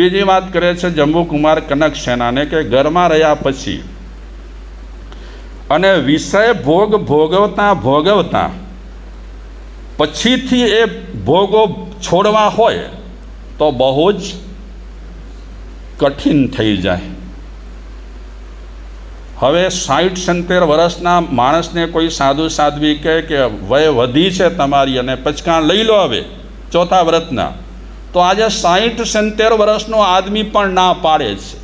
બીજી વાત કરે છે જંબુકુમાર કનક સેનાને કે ઘરમાં રહ્યા પછી અને વિષય ભોગ ભોગવતા ભોગવતા પછીથી એ ભોગો છોડવા હોય તો બહુ જ કઠિન થઈ જાય. હવે સાઠ સંતેર વર્ષના માણસને કોઈ સાધુ સાધ્વી કહે કે વય વધી છે તમારી અને પચકાણ લઈ લો હવે ચોથા વ્રતના. તો આજે સાઠ સિત્તેર વર્ષનો આદમી પણ ના પાડે છે.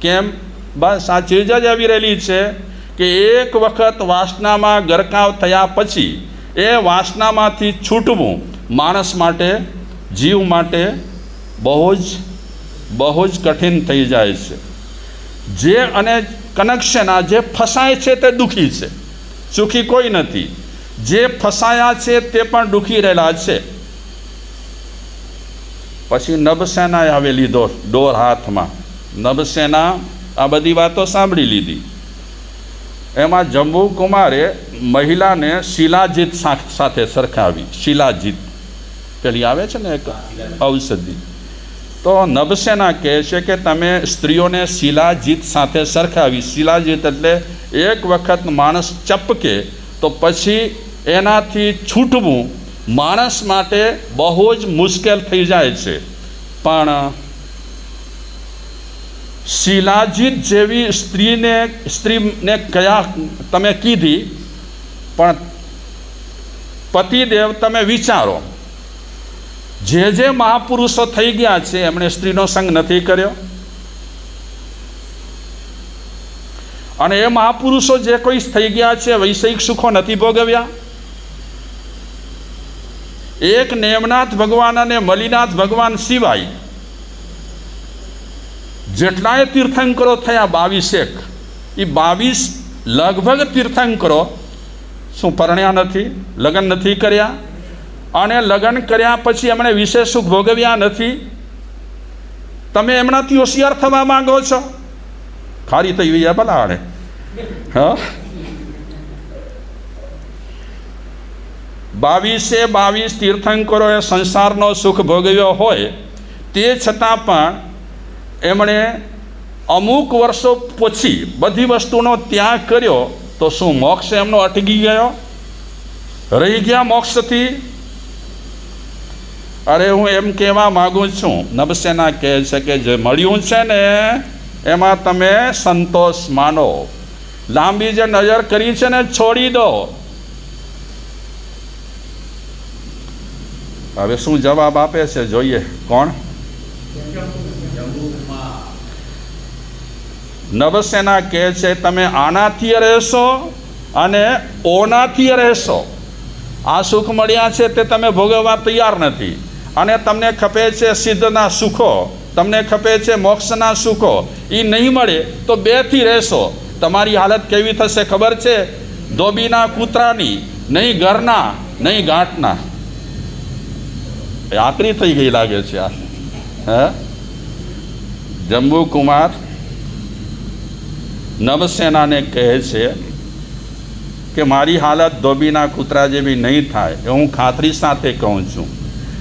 કેમ? બસ આ ચીજ જ આવી રહેલી છે કે એક વખત વાસનામાં ગરકાવ થયા પછી એ વાસનામાંથી છૂટવું માણસ માટે, જીવ માટે બહુ જ બહુ જ કઠિન થઈ જાય છે. જે અને કનેક્શન આ જે ફસાય છે તે દુઃખી છે. સુખી કોઈ નથી. જે ફસાયા છે તે પણ દુઃખી રહેલા છે. પછી નભસેનાએ આવે લીધો ડોર હાથમાં. નભસેના આ બધી વાતો સાંભળી લીધી. એમાં જંબુકુમારે મહિલાને શિલાજીત સાથે સરખાવી. શિલાજીત. પેલી આવે છે ને એક ઔષધિ. તો નભસેના કહે છે કે તમે સ્ત્રીઓને શિલાજીત સાથે સરખાવી. શિલાજીત એટલે એક વખત માણસ ચપકે તો પછી એનાથી છૂટવું માણસ માટે બહુ જ મુશ્કેલ થઈ જાય છે. પણ શિલાજીત જેવી સ્ત્રીને સ્ત્રીને કયા તમે કીધી, પણ પતિદેવ તમે વિચારો. જે જે મહાપુરુષો થઈ ગયા છે, એમણે સ્ત્રીનો સંગ નથી કર્યો. અને એ મહાપુરુષો જે કોઈ થઈ ગયા છે, વૈષયિક સુખો નથી ભોગવ્યા. એક નેમનાથ ભગવાન અને મલિનાથ ભગવાન સિવાય જેટલાય તીર્થંકરો થયા બાવીસેક એ બાવીસ લગભગ તીર્થંકરો શું પરણ્યા નથી, લગ્ન નથી કર્યા? અને લગ્ન કર્યા પછી એમણે વિશેષ સુખ ભોગવ્યા નથી? તમે એમનાથી હોશિયાર થવા માંગો છો? ખારી થઈ ગઈ ભલાણે હા? બાવીસે બાવીસ તીર્થંકરોએ સંસારનો સુખ ભોગવ્યો હોય તે છતાં પણ એમણે અમુક વર્ષો પછી બધી વસ્તુનો ત્યાગ કર્યો તો શું મોક્ષ એમનો અટકી ગયો? રહી ગયા મોક્ષથી? અરે હું એમ કહેવા માગું છું, નભસેના કહે છે કે જે મળ્યું છે ને, એમાં તમે સંતોષ માનો. લાંબી જે નજર કરી છે ને, છોડી દો. હવે શું જવાબ આપે છે? જોઈએ. કોણ? નવસેના કહે છે, તમે આનાથી રહેશો અને ઓનાથી રહેશો. આ સુખ મળ્યા છે તે તમે ભોગવવા તૈયાર નથી. અને તમને ખપે છે સિદ્ધના સુખો. તમને ખપે છે મોક્ષના સુખો. એ નહીં મળે તો બેથી રહેશો. તમારી હાલત કેવી થશે ખબર છે? ધોબીના કૂતરાની, નહીં ઘરના, નહીં ગાંઠના. આકરી થઈ ગઈ લાગે છે આ. હે? જંબુકુમાર નવસેનાને કહે છે કે મારી હાલત ધોબીના કૂતરા જેવી નહીં થાય, એ હું ખાતરી સાથે કહું છું.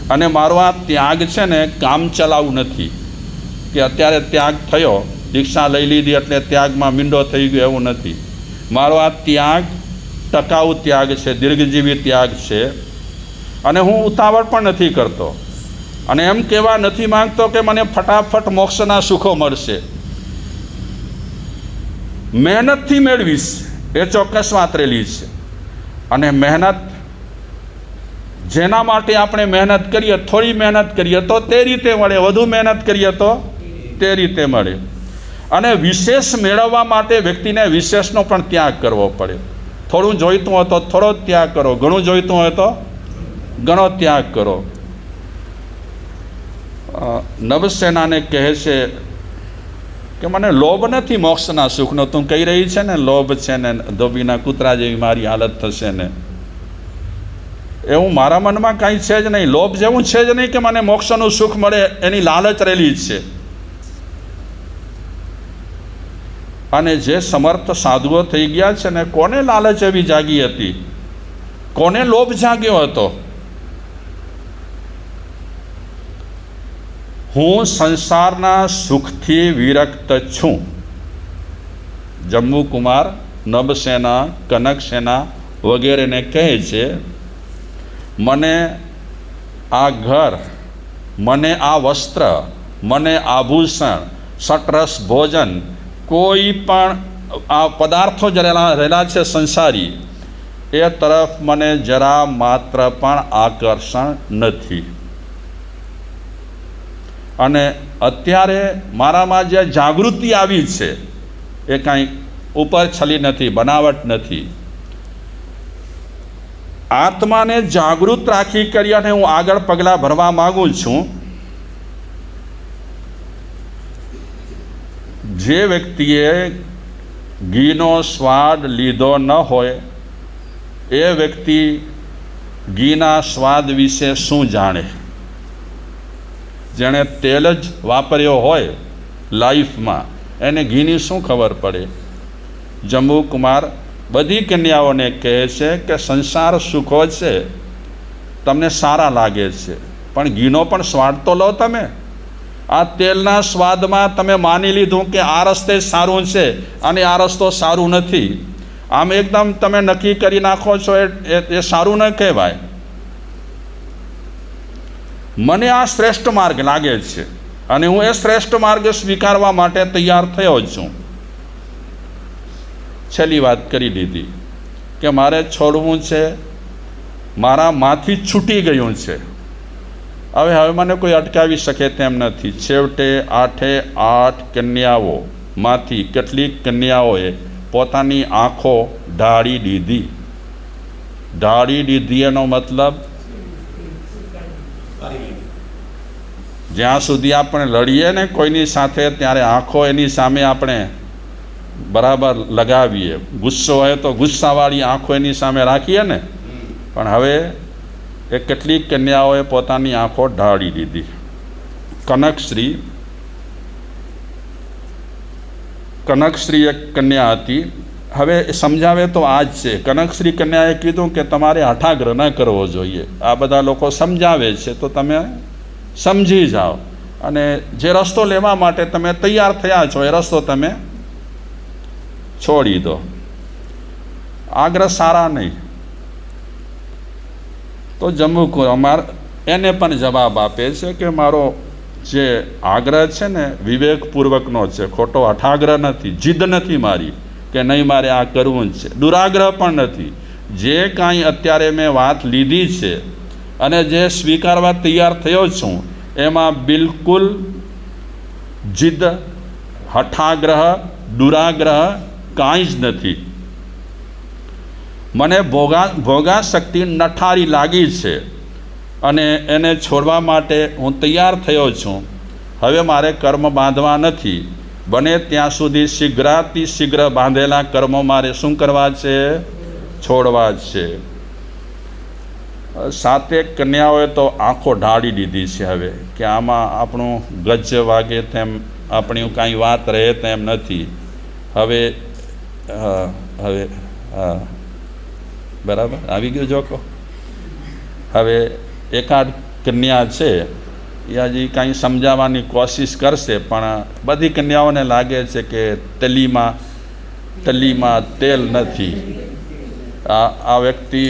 અને મારો આ ત્યાગ છે ને કામ ચલાવ નથી, કે અત્યારે ત્યાગ થયો, દીક્ષા લઈ લીધી એટલે ત્યાગમાં મીંડો થઈ ગયો એવું નથી. મારો આ ત્યાગ ટકાઉ ત્યાગ છે, દીર્ઘજીવી ત્યાગ છે. અને હું ઉતાવળ પણ નથી કરતો. અને એમ કહેવા નથી માંગતો કે મને ફટાફટ મોક્ષના સુખો મળશે. મહેનતથી મેળવીશ, એ ચોક્કસ વાતરેલી છે. અને મહેનત, જેના માટે આપણે મહેનત કરીએ, થોડી મહેનત કરીએ, તો તે રીતે મળે, વધુ મહેનત કરીએ તો તે રીતે મળે. અને વિશેષ મેળવવા માટે વ્યક્તિને વિશેષનો પણ ત્યાગ કરવો પડે. થોડું જોઈતું હોય તો થોડો ત્યાગ કરો, ઘણું જોઈતું હોય તો ઘણો ત્યાગ કરો. નવસેનાને કહે છે કે મને લોભ નથી, મોક્ષના સુખનો તું કહી રહી છે ને, લોભ છે ને, ધોબીના કૂતરા જેવી મારી હાલત થશે ને. એવું મારા મનમાં કાંઈ છે જ નહીં, લોભ જેવું છે જ નહીં કે મને મોક્ષનું સુખ મળે એની લાલચ રહેલી જ છે. અને જે સમર્થ સાધુઓ થઈ ગયા છે ને, કોને લાલચ એવી જાગી હતી? કોને લોભ જાગ્યો હતો? હું સંસારના સુખથી વિરક્ત છું. જમ્મુકુમાર, નબસેના, કનકસેના વગેરેને કહે છે, મને આ ઘર, મને આ વસ્ત્ર, મને આભૂષણ, સટરસ ભોજન, કોઈ પણ આ પદાર્થો જ રહેલા છે સંસારી, એ તરફ મને જરા માત્ર પણ આકર્ષણ નથી. અને અત્યારે મારામાં જે જાગૃતિ આવી છે, એ કાંઈ ઉપર છલી નથી, બનાવટ નથી. આત્માને જાગૃત રાખી કરી અને હું આગળ પગલાં ભરવા માગું છું, જે વ્યક્તિએ ઘીનો સ્વાદ લીધો ન હોય, એ વ્યક્તિ ઘીના સ્વાદ વિશે શું જાણે? જેણે તેલ જ વાપર્યો હોય લાઈફમાં, એને ઘીની શું ખબર પડે? જંબુકુમાર બધી કન્યાઓને કહે છે કે સંસાર સુખો છે. તમને સારા લાગે છે, પણ ઘીનો પણ સ્વાદ તો લો તમે. આ તેલના સ્વાદમાં તમે માની લીધું કે આ રસ્તે સારું છે, અને આ રસ્તો સારું નથી. આમ એકદમ તમે નક્કી કરી નાખો છો એ સારું ન કહેવાય. મને આ શ્રેષ્ઠ માર્ગ લાગે છે અને હું એ શ્રેષ્ઠ માર્ગ સ્વીકારવા માટે તૈયાર થયો છું. છેલ્લી વાત કરી દીધી કે મારે છોડવું છે, મારા માથી છૂટી ગયું છે. હવે હવે મને કોઈ અટકાવી શકે તેમ નથી. છેવટે આઠે આઠ કન્યાઓ, માંથી કેટલીક કન્યાઓએ પોતાની આંખો ઢાળી દીધી. ઢાળી દીધી એનો મતલબ? જ્યાં સુધી આપણે લડીએ ને કોઈની સાથે, ત્યારે આંખો એની સામે આપણે બરાબર લગાવીએ. ગુસ્સો હોય તો ગુસ્સાવાળી આંખો એની સામે રાખીએ ને. પણ હવે એ કેટલીક કન્યાઓએ પોતાની આંખો ઢાળી દીધી. કનકશ્રી કનકશ્રી એક કન્યા હતી. હવે સમજાવે તો આ જ છે. કનકશ્રી કન્યાએ કીધું કે તમારે હઠાગ્રહ ન કરવો જોઈએ. આ બધા લોકો સમજાવે છે. તો તમે સમજી જાઓ. અને જે રસ્તો લેવા માટે તમે તૈયાર થયા છો, એ રસ્તો તમે છોડી દો. આગ્રહ સારા નહીં. તો જમ્મુ અમાર એને પણ જવાબ આપે છે કે મારો જે આગ્રહ છે ને, વિવેકપૂર્વકનો છે, ખોટો અઠાગ્રહ નથી, જીદ નથી મારી કે નહીં, મારે આ કરવું જ છે. દુરાગ્રહ પણ નથી. જે કાંઈ અત્યારે મેં વાત લીધી છે અને જે સ્વીકારવા તૈયાર થયો છું, એમાં બિલકુલ જિદ્દ હઠાગ્રહ, દુરાગ્રહ કાંઈ જ નથી. મને ભોગા ભોગા શક્તિ નઠારી લાગી છે અને એને છોડવા માટે હું તૈયાર થયો છું. હવે મારે કર્મ બાંધવા નથી. બને ત્યાં સુધી શીઘ્રાતિ શીઘ્ર બાંધેલા કર્મો મારે શું કરવા છે? છોડવા છે. સાતેક કન્યાઓએ તો આંખો ઢાળી દીધી છે હવે, કે આમાં આપણું ગજ વાગે તેમ આપણી કાંઈ વાત રહે તેમ નથી. હવે હવે હા બરાબર? આવી ગયું જોકો? હવે એકાદ કન્યા છે, એ હજી કાંઈ સમજાવવાની કોશિશ કરશે, પણ બધી કન્યાઓને લાગે છે કે તલીમાં તલીમાં તેલ નથી. આ વ્યક્તિ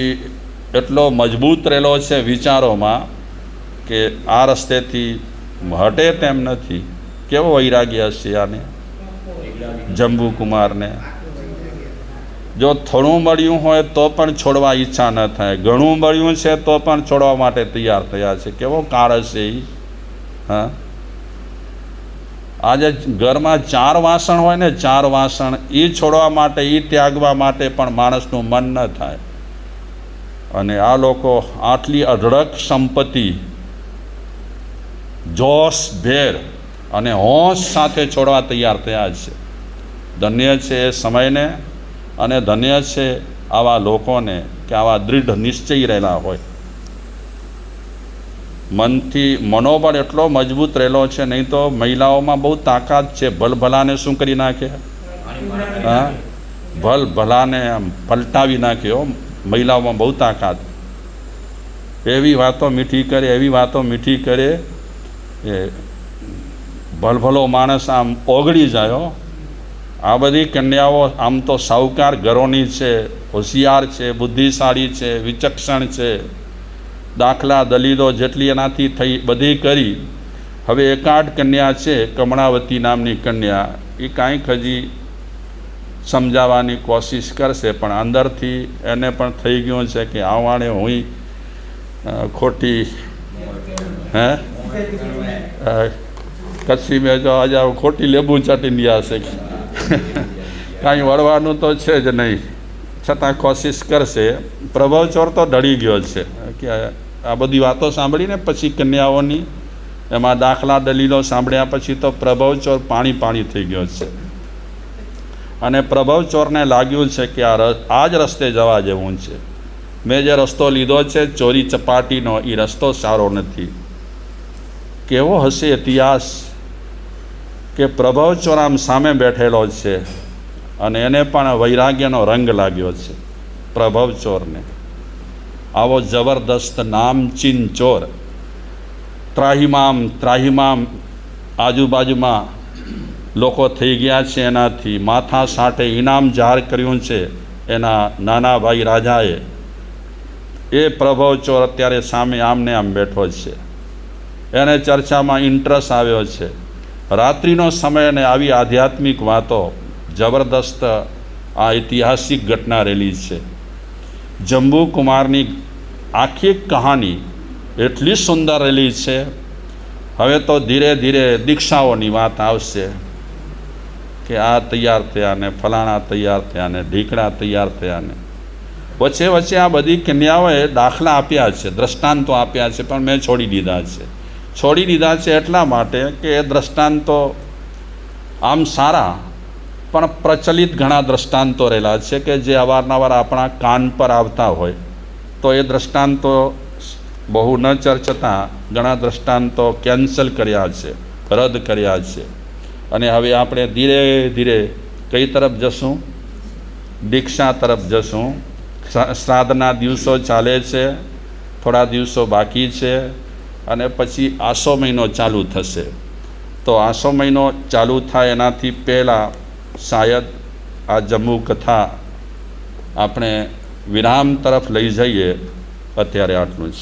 એટલો મજબૂત રહેલો છે વિચારોમાં કે આ રસ્તેથી હટે તેમ નથી. કેવો વૈરાગ્ય હશે આને? જંબુકુમારને. જો થોડું મળ્યું હોય તો પણ છોડવા ઈચ્છા ન થાય. ઘણું મળ્યું છે તો પણ છોડવા માટે તૈયાર થયા છે. કેવો કાળ હશે એ હા? આજે ઘરમાં ચાર વાસણ હોય ને, ચાર વાસણ એ છોડવા માટે એ ત્યાગવા માટે પણ માણસનું મન ન થાય. અને આ લોકો આટલી અઢળક સંપત્તિ જોશ ભેર અને હોશ સાથે છોડવા તૈયાર થયા છે. ધન્ય છે એ સમયને અને ધન્ય છે આવા લોકોને કે આવા દૃઢ નિશ્ચય રહેલા હોય. મનથી મનોબળ એટલો મજબૂત રહેલો છે નહીં તો મહિલાઓમાં બહુ તાકાત છે. ભલભલાને શું કરી નાખે? હા? ભલ ભલાને પલટાવી નાખ્યો મહિલાઓમાં બહુ તાકાત. એવી વાતો મીઠી કરે, એવી વાતો મીઠી કરે, એ ભલભલો માણસ આમ ઓગળી જાયો આ બધી કન્યાઓ આમ તો સાવકાર ઘરોની છે, હોશિયાર છે, બુદ્ધિશાળી છે, વિચક્ષણ છે. દાખલા, દલીલો જેટલી એનાથી થઈ બધી કરી, હવે એકાદ કન્યા છે, કમળાવતી નામની કન્યા. એ કાંઈક હજી સમજાવવાની કોશિશ કરશે, પણ અંદરથી એને પણ થઈ ગયું છે કે આવાણે હું ખોટી, હે? કચ્છી મેં જો આજે ખોટી લેબુ ચાટીને હશે કાંઈ વળવાનું તો છે જ નહીં. છતાં કોશિશ કરશે. પ્રભાવ ચોર તો ઢળી ગયો છે. કે આ બધી વાતો સાંભળીને પછી કન્યાઓની એમાં દાખલા દલીલો સાંભળ્યા પછી તો પ્રભાવ ચોર પાણી પાણી થઈ ગયો છે. અને પ્રભવ ચોરને લાગ્યું છે કે આ આ જ રસ્તે જવા જેવું છે. મેં જે રસ્તો લીધો છે, ચોરી ચપાટીનો એ રસ્તો સારો નથી. કેવો હશે ઇતિહાસ કે પ્રભવ ચોર આમ સામે બેઠેલો છે અને એને પણ વૈરાગ્યનો રંગ લાગ્યો છે, પ્રભવ ચોરને. આવો જબરદસ્ત નામચીન ચોર. ત્રાહિમામ ત્રાહિમામ આજુબાજુમાં લોકો થઈ ગયા છે એનાથી, માથા સાંઠે ઇનામ જાહેર કર્યું છે એના નાના ભાઈ રાજાએ. એ પ્રભવ ચોર અત્યારે સામે આમને આમ બેઠો છે. એને ચર્ચામાં ઇન્ટરેસ્ટ આવ્યો છે. રાત્રિનો સમય અને આવી આધ્યાત્મિક વાતો જબરદસ્ત આ ઐતિહાસિક ઘટના રહેલી છે. જંબુ કુમારની આખી કહાની એટલી સુંદર રહેલી છે. હવે તો ધીરે ધીરે દીક્ષાઓની વાત આવશે. કે આ તૈયાર થયા ને ફલાણા તૈયાર થયા ને ઢીકડા તૈયાર થયા ને. વચ્ચે વચ્ચે આ બધી કન્યાઓએ દાખલા આપ્યા છે, દ્રષ્ટાંતો આપ્યા છે, પણ મેં છોડી દીધા છે. છોડી દીધા છે એટલા માટે કે એ દ્રષ્ટાંતો આમ સારા, પણ પ્રચલિત ઘણા દ્રષ્ટાંતો રહેલા છે કે જે અવારનવાર આપણા કાન પર આવતા હોય. તો એ દ્રષ્ટાંતો બહુ ન ચર્ચતા, ઘણા દ્રષ્ટાંતો કેન્સલ કર્યા છે, રદ કર્યા છે. અને હવે આપણે ધીરે ધીરે કઈ તરફ જશું? દીક્ષા તરફ જશું. શ્રા- શ્રાદ્ધના દિવસો ચાલે છે, થોડા દિવસો બાકી છે, અને પછી આસો મહિનો ચાલુ થશે. તો આસો મહિનો ચાલુ થાય એનાથી પહેલાં શાયદ આ જમ્મુ કથા આપણે વિરામ તરફ લઈ જઈએ. અત્યારે આટલું જ.